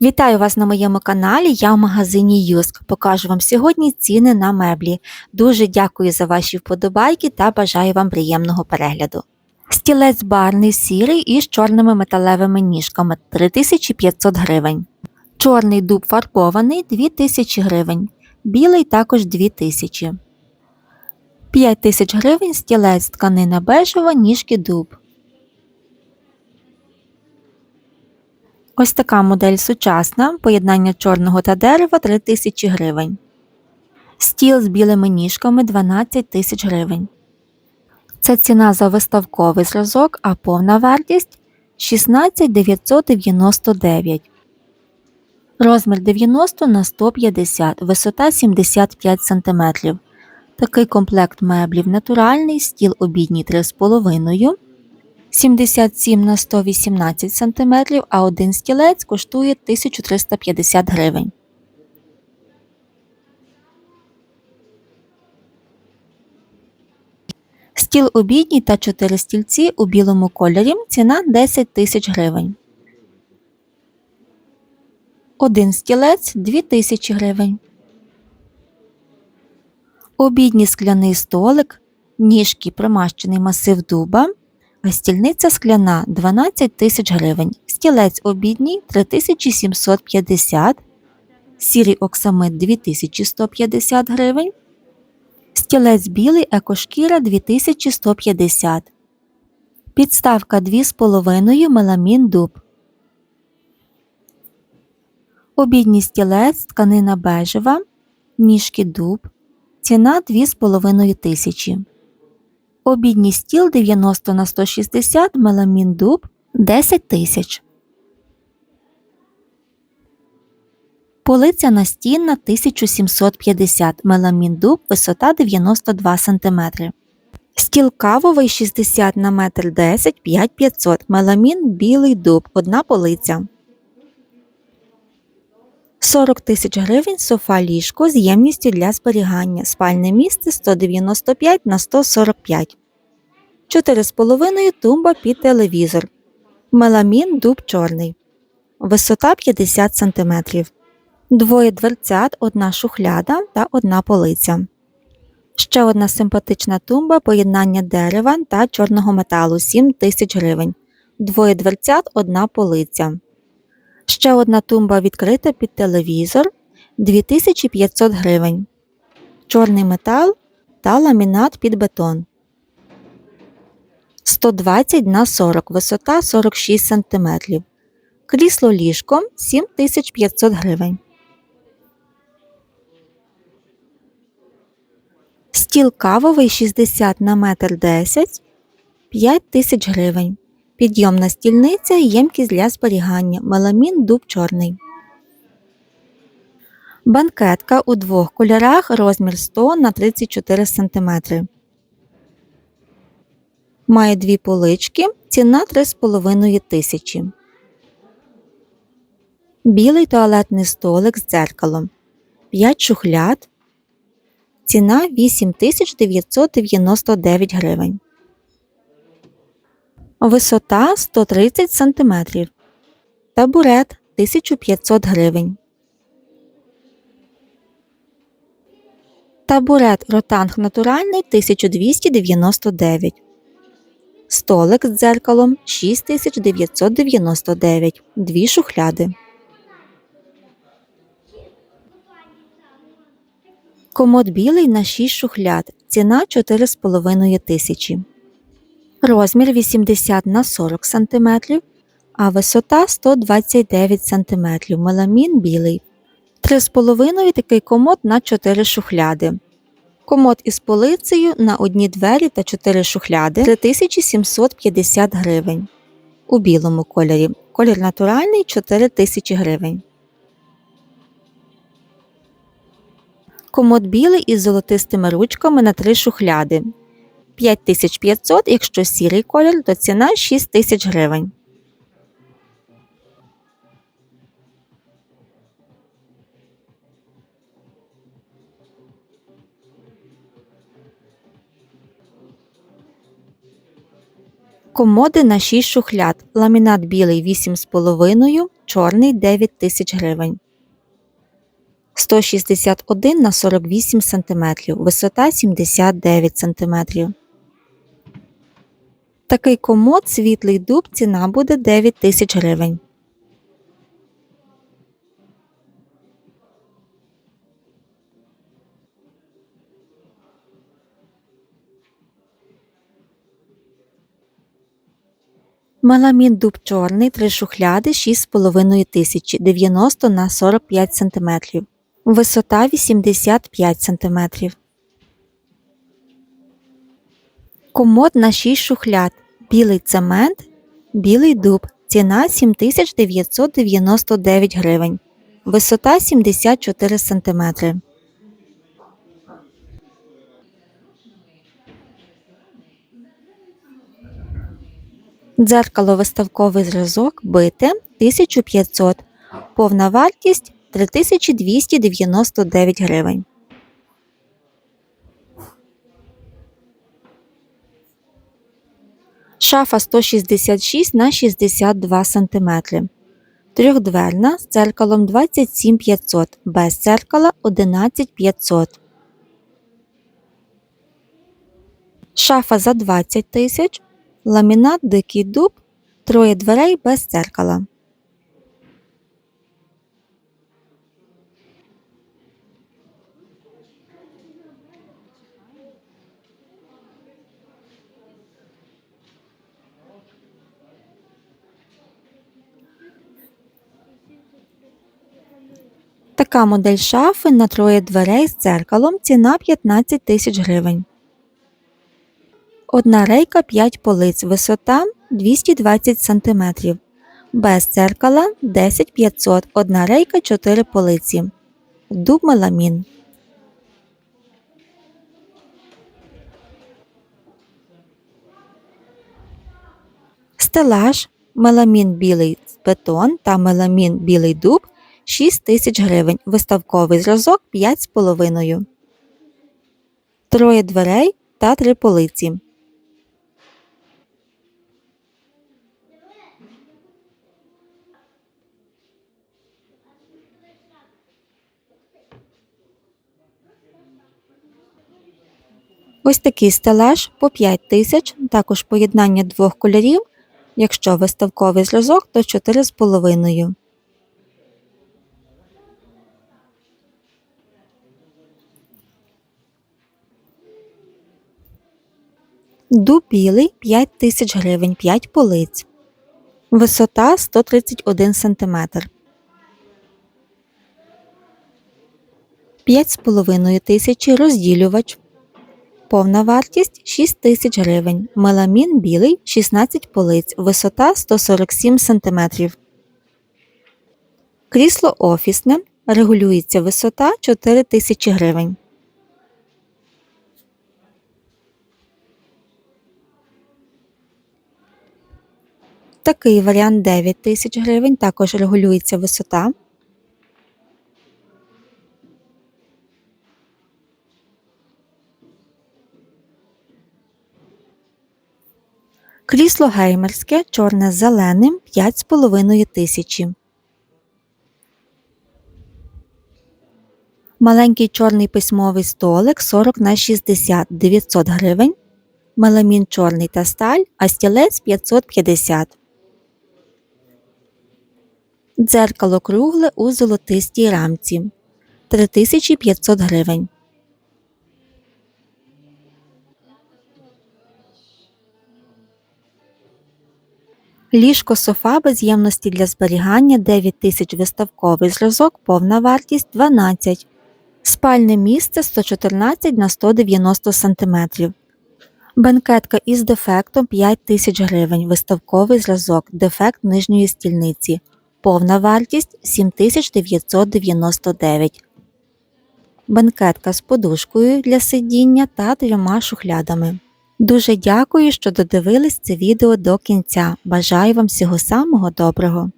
Вітаю вас на моєму каналі. Я в магазині Юск. Покажу вам сьогодні ціни на меблі. Дуже дякую за ваші вподобайки та бажаю вам приємного перегляду. Стілець барний сірий із чорними металевими ніжками 3500 гривень. Чорний дуб фарбований 2000 гривень. Білий також 2000. 5000 гривень стілець тканина бежева, ніжки дуб. Ось така модель сучасна, поєднання чорного та дерева 3000 гривень. Стіл з білими ніжками 12 тисяч гривень. Це ціна за виставковий зразок, а повна вартість 16 999. Розмір 90 на 150, висота 75 см. Такий комплект меблів натуральний, стіл обідній 3,5 77 на 118 см, а один стілець коштує 1350 гривень. Стіл обідній та 4 стільці у білому кольорі ціна 10 тисяч гривень. Один стілець 2000 гривень. Обідній скляний столик, ніжки примащений масив дуба, стільниця скляна 12 тисяч гривень, стілець обідній 3750, сірий оксамит 2150 гривень, стілець білий екошкіра 2150, підставка 2,5 меламін дуб. Обідній стілець тканина бежева, ніжки дуб, ціна 2,5 тисячі. Обідній стіл 90 на 160 меламін дуб 10 тисяч. Полиця настінна 1750 меламін дуб висота 92 см. Стіл кавовий 60 на 1,10 м 5500 меламін білий дуб одна полиця. 40 тисяч гривень софа ліжко з ємністю для зберігання. Спальне місце 195 на 145. 4,5 тумба під телевізор. Меламін дуб чорний. Висота 50 см. Двоє дверцят, одна шухляда та одна полиця. Ще одна симпатична тумба поєднання дерева та чорного металу 7 тисяч гривень. Двоє дверцят, одна полиця. Ще одна тумба відкрита під телевізор 2500 гривень. Чорний метал та ламінат під бетон. 120 на 40, висота 46 см. Крісло ліжком 7500 гривень. Стіл кавовий 60 на 1,10 м 5000 гривень. Підйомна стільниця ємкість для зберігання. Меламін дуб чорний. Банкетка у двох кольорах розмір 100 на 34 см. Має дві полички. Ціна 3,5 тисячі. Білий туалетний столик з дзеркалом. 5 шухляд. Ціна 8999 гривень. Висота 130 см. Табурет 1500 гривень. Табурет ротанг натуральний 1299. Столик з дзеркалом 6999. Дві шухляди. Комод білий на 6 шухляд. Ціна 4,5 тисячі. Розмір 80 на 40 см, а висота 129 см. Меламін білий. 3,5 такий комод на 4 шухляди. Комод із полицею на одні двері та 4 шухляди 3750 гривень. У білому кольорі. Колір натуральний 4000 гривень. Комод білий із золотистими ручками на 3 шухляди. 5500, якщо сірий колір, то ціна 6000 гривень. Комоди на 6 шухляд. Ламінат білий 8,5, чорний 9 тисяч гривень. 161 на 48 см, висота 79 см. Такий комод світлий дуб ціна буде 9 тисяч гривень. Меламін дуб чорний, три шухляди 6,5 тисячі, 90 на 45 см. Висота 85 см. Комод на 6 шухляд. Білий цемент, білий дуб. Ціна 7999 гривень. Висота 74 см. Дзеркало виставковий зразок бите 1500. Повна вартість 3299 гривень. Шафа 166 на 62 см. Трьохдверна з дзеркалом 27500, без дзеркала 11500. Шафа за 20 тисяч. Ламінат дикий дуб, троє дверей без дзеркала. Така модель шафи на троє дверей з дзеркалом ціна 15 тисяч гривень. Одна рейка 5 полиць, висота 220 см. Без дзеркала 10 500, одна рейка 4 полиці. Дуб меламін. Стелаж, меламін білий бетон та меламін білий дуб 6 тисяч гривень. Виставковий зразок 5,5. Троє дверей та три полиці. Ось такий стелаж по 5 тисяч, також поєднання двох кольорів. Якщо виставковий зразок, то 4,5. Дуб білий 5 тисяч гривень, 5 полиць. Висота 131 см. 5,5 тисячі розділювач. Повна вартість 6 тисяч гривень. Меламін білий 16 полиць. Висота 147 см. Крісло офісне. Регулюється висота 4 тисячі гривень. Такий варіант 9 тисяч гривень. Також регулюється висота. Крісло геймерське, чорне з зеленим 5,5 тисячі. Маленький чорний письмовий столик 40 на 60 900 гривень. Меламін чорний та сталь, а стілець 550. Дзеркало кругле у золотистій рамці 3500 гривень. Ліжко софа без ємності для зберігання 9 тисяч виставковий зразок, повна вартість 12. Спальне місце 114 на 190 см. Бенкетка із дефектом 5 тисяч гривень. Виставковий зразок, дефект нижньої стільниці. Повна вартість 7999. Бенкетка з подушкою для сидіння та трьома шухлядами. Дуже дякую, що додивились це відео до кінця. Бажаю вам всього самого доброго!